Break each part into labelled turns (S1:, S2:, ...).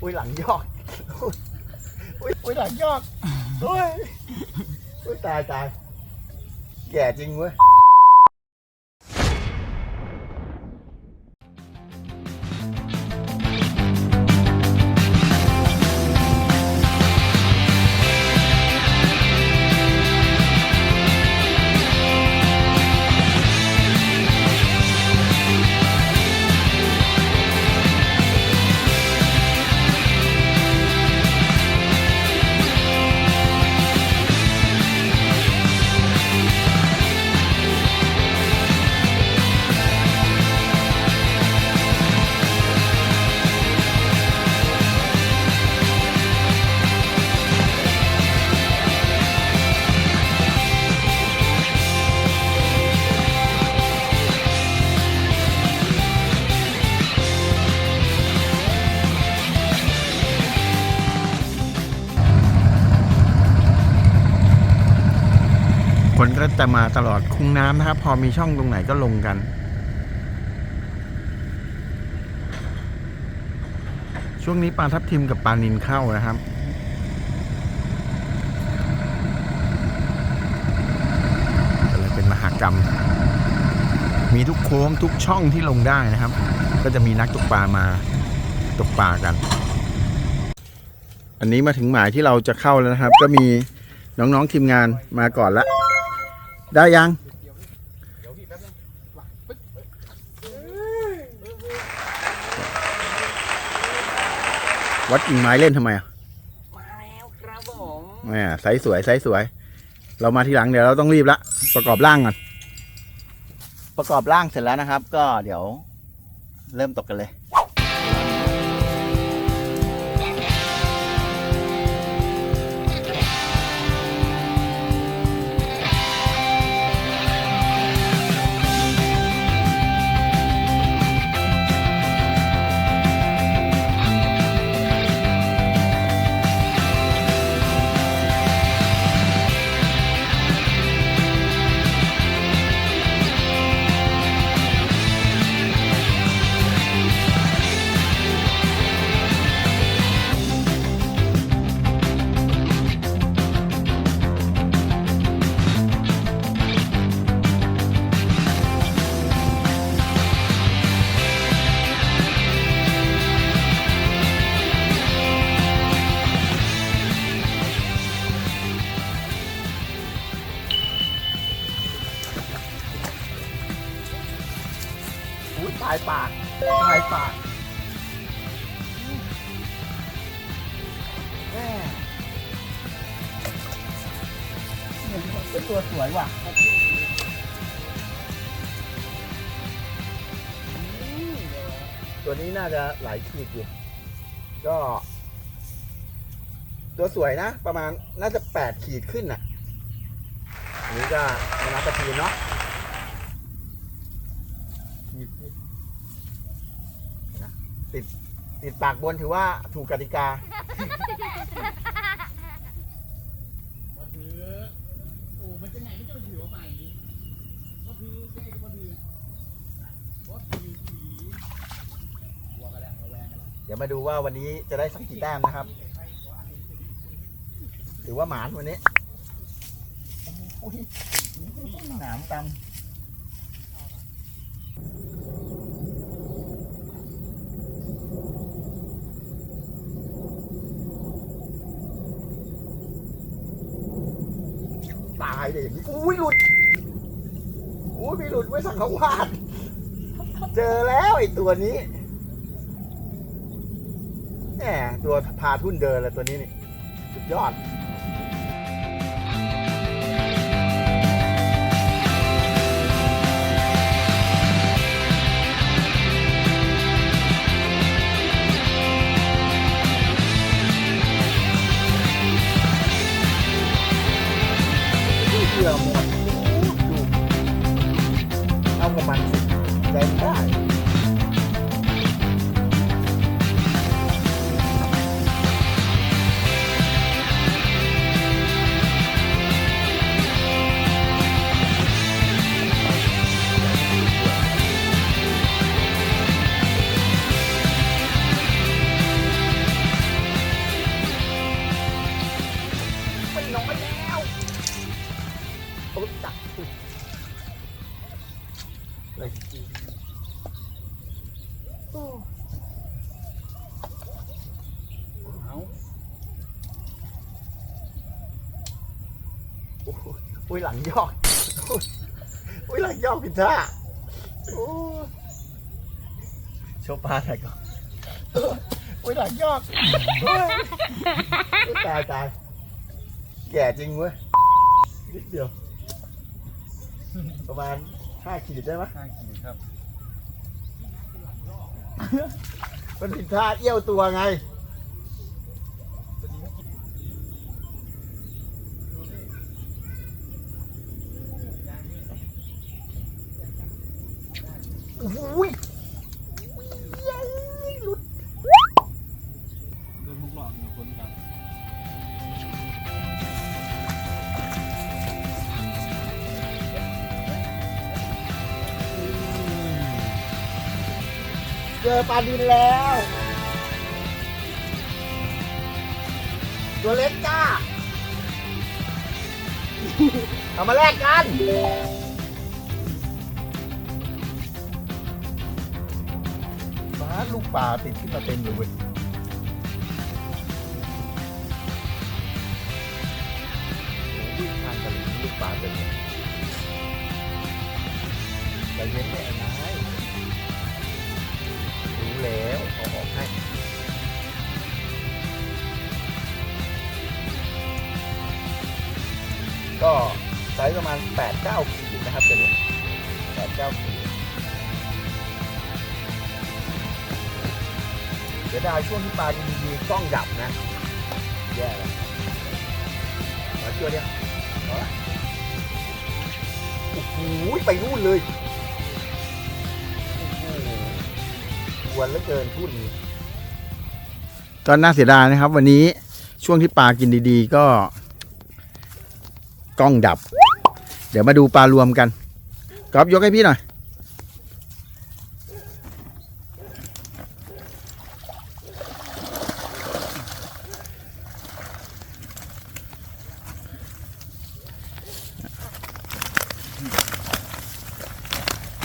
S1: อุ้ยหลังยอกอุ้ยอุ้ยหลังยอกอุ้ยอุ้ยตายตายแก่จริงเว้ย คนก็จะมาตลอดคุ้งน้ำนะครับ พอมีช่องตรงไหนก็ลงกัน ช่วงนี้ปลาทับทิมกับปลานินเข้านะครับก็เลยเป็นมหากรรม มีทุกโค้งทุกช่องที่ลงได้นะครับ ก็จะมีนักตกปลามาตกปลากัน อันนี้มาถึงหมายที่เราจะเข้าแล้วนะครับ ก็มีน้องๆทีมงานมาก่อนละ ได้ยังวัดกิ่งไม้เล่นทำไมอะ
S2: มาแล้วครับผม
S1: แหมไซส์สวยไซส์สวย เรามาทีหลังเดี๋ยวเราต้องรีบละประกอบร่างก่อน ประกอบร่างเสร็จแล้วนะครับ ก็เดี๋ยว เริ่มตกกันเลย อุ้ยตายปากตายปากแม่เนี่ยเป็นตัวสวยว่ะตัวนี้น่าจะหลายขีดอยู่ ก็ ตัวสวยนะ ประมาณน่าจะแปดขีดขึ้นน่ะ อันนี้ก็มานับตะทีเนาะ ติดติดปากบนถือว่าถูกกติกา
S2: ก็คือโอ้มันจะไหนไม่จะมาถือว่าใหม่ก็คือแก้ก็มาถือว่าถือผีกลัวกันแล้วระแวงกันแล้ว
S1: เดี๋ยวมาดูว่าวันนี้จะได้สักกี่แต้มนะครับ ถือว่าหมานวันนี้อุ๊ยหนามตำ เลยอย่างนี้อุ้ยหลุดอุ้ยมีหลุดไว้สังขวาสเจอแล้วไอ้ตัวนี้แหมตัวพาทุ่นเดินแลยตัวนี้นี่สุดยอด อุ้ยหลังยอกอุ้ยหลังยอกผิดท่าโชว์ปลาหน่ก่อนอุ้ยหลังยอกอตายตายแก่จริงเว้ยนิดเดียวประมาณ ห้าขีดได้ไหม
S2: ห้าขีดครับ
S1: มันผิดท่าเอี้ยวตัวไงโอ้โหย
S2: อ
S1: ปลาดินแล้ว ตัวเล็กจ้า เอามาแลกกันฟ้าลูกปลาติดขึ้นมาเต็มเลยเว้ยวิ่งทางตะลิงลูกปลาเต็มเลยใจเย็นได้ไอ้นา ให้ก็ไซส์ประมาณ 8-9ขีดนะครับตัวนี้8-9ขีดเดี๋ยวได้ช่วงที่ปลาดีๆกล้องดับนะ แย่เลยมาเชื่อเดียโอ้โหไปนู่นเลย โอ้โหกวนเหลือเกินพูดนี้ ก็น่าเสียดายนะครับ วันนี้ช่วงที่ปลากินดีๆ ก็กล้องดับ เดี๋ยวมาดูปลารวมกันก๊อฟยกให้พี่หน่อย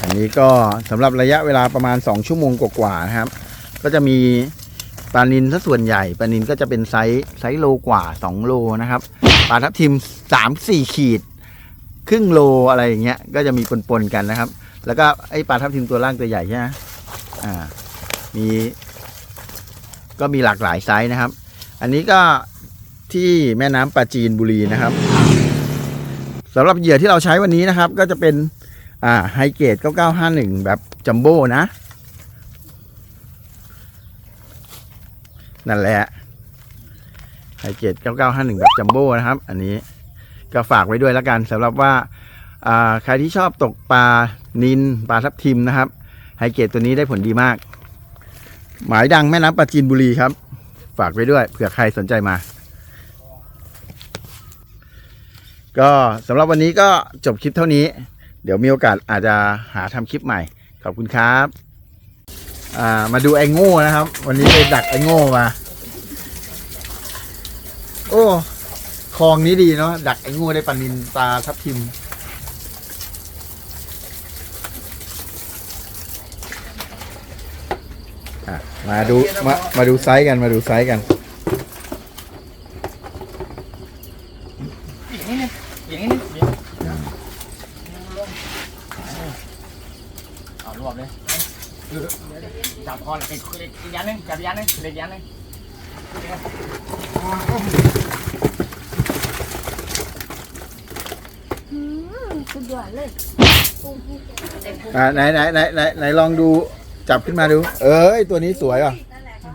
S1: อันนี้ก็สำหรับระยะเวลาประมาณ 2 ชั่วโมงกว่าๆนะครับ ก็จะมี ปลานินซะส่วนใหญ่ปลานินก็จะเป็นไซส์ไซส์โลกว่า 2 โลนะครับปลาทับทิม 3-4 ขีด ครึ่งโลอะไรอย่างเงี้ยก็จะมีปนๆกันนะครับ แล้วก็ไอปลาทับทิมตัวล่างตัวใหญ่ใช่ไหมอ่ามีก็มีหลากหลายไซส์นะครับ อันนี้ก็ที่แม่น้ำปลาจีนบุรีนะครับสำหรับเหยื่อที่เราใช้วันนี้นะครับ ก็จะเป็นอ่าไฮเกรด9951 แบบจัมโบ้นะ นั่นแหละไฮเกรด9951 แบบจัมโบ้นะครับ อันนี้ก็ฝากไว้ด้วยแล้วกันสำหรับว่าใครที่ชอบตกปลานินปลาทับทิมนะครับไฮเกรดตัวนี้ได้ผลดีมาก หมายดังแม่น้ำปลาจีนบุรีครับ ฝากไว้ด้วยเผื่อใครสนใจมา ก็สำหรับวันนี้ก็จบคลิปเท่านี้ เดี๋ยวมีโอกาสอาจจะหาทำคลิปใหม่ ขอบคุณครับ อ่า มาดูไอ้โง่นะครับ วันนี้ไปดักไอ้โง่มา โอ้คลองนี้ดีเนาะดักไอ้โง่ได้ปลานินปลาทับทิม อะ มาดูมามาดูไซส์กันมาดูไซส์กัน
S2: อีกนิดนึงอีกนิดนึงเดี๋ยวเอารวบเลย จับคออีกอีกอีกยันหนึงจับอีกยันหนึงเล็กยันหนึง
S3: อืมสุดยอดเลย
S1: อ่าไหนไหนไหนไหนไหนลองดูจับขึ้นมาดู เอ้ยตัวนี้สวยอะ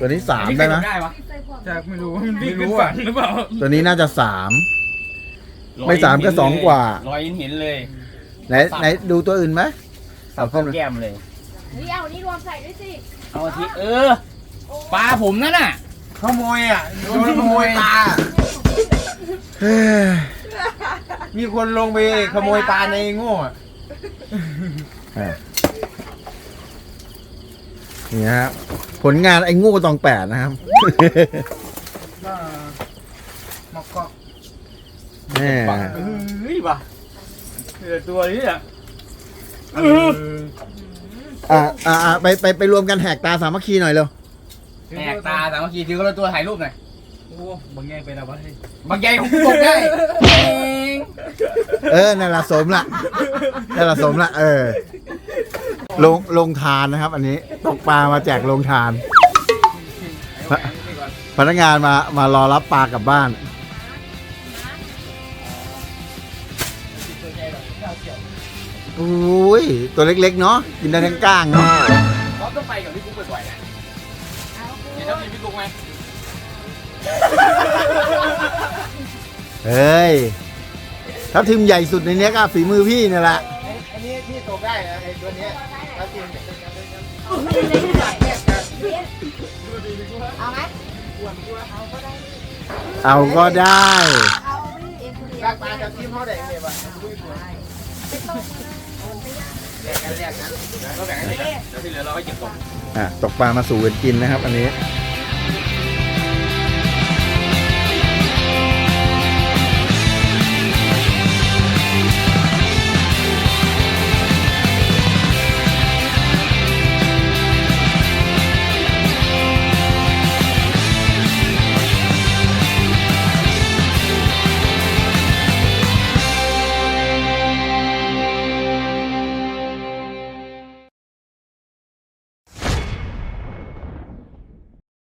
S1: ตัวนี้สามได้ไหม
S2: ได้ปะ
S4: จากไม่รู้ว่ามันวิ่งเป็นฝันหรือเปล่า
S1: ตัวนี้น่าจะสามไม่สามก็สองกว่า
S2: รอยเห็นเลย
S1: ไหนไหนดูตัวอื่นไหมเอาเข้ามา
S2: แก้มเลย
S3: เฮ้ยเอานี่รวมใส่ด้วยสิ
S2: เอาทีเออปลาผมนั่นน่ะ
S4: ขโมยอะโดนขโมยปลา
S1: เฮ้ย
S4: มีคนลงไปขโมยปลาในโง่อะ
S1: นี่ฮะผลงานไอ้โงูตองแปดนะครับ
S4: ก็มอกก็
S1: แม่
S2: เฮ้ยปะเหลือตัวนี้อะ
S1: อ่าอ่าอ่าไปไปไปรวมกันแหกตาสามัคคีหน่อยเร็ว
S2: แหกตาสามัคคีถือคนละตัวถ่ายรูปหน่อย
S4: โอ้
S2: บางแง่ไปแล้ววะ
S4: บางใหญ่ผมตกได้
S1: เออนั่นละสมละนั่นละสมละเออลงลงทานนะครับ อันนี้ตกปลามาแจกลงทาน พนักงานมามารอรับปลากลับบ้าน อุ้ยตัวเล็กๆเนาะกินได้ทั้งก้างเนาะ
S4: เราต้องไปกับพี่กุ๊กบ่อยๆนะ
S3: เอาคุ
S4: เห็น
S3: ณ
S4: แล้วมีพี่กุ๊กไหม
S1: เฮ้ยถ้าทีมใหญ่สุดในเนี้ยก็ฝีมือพี่นี่แหละ
S4: อันนี้ที่ตกได้นะไอ้ตัวเนี้ยถ้าจริงเนี่ย
S3: เอาไหม
S1: เอาก็ได้
S3: เอาไม่เอ็มเดีย
S4: รากปลาจากทีมเขาได้เงี้ยป่ะแยกกันแยกกันเราแบ่งกันเลยแล้วที่เหลือเราให้เก็บตก
S1: อะตกปลามาสู่กันกินนะครับ อันนี้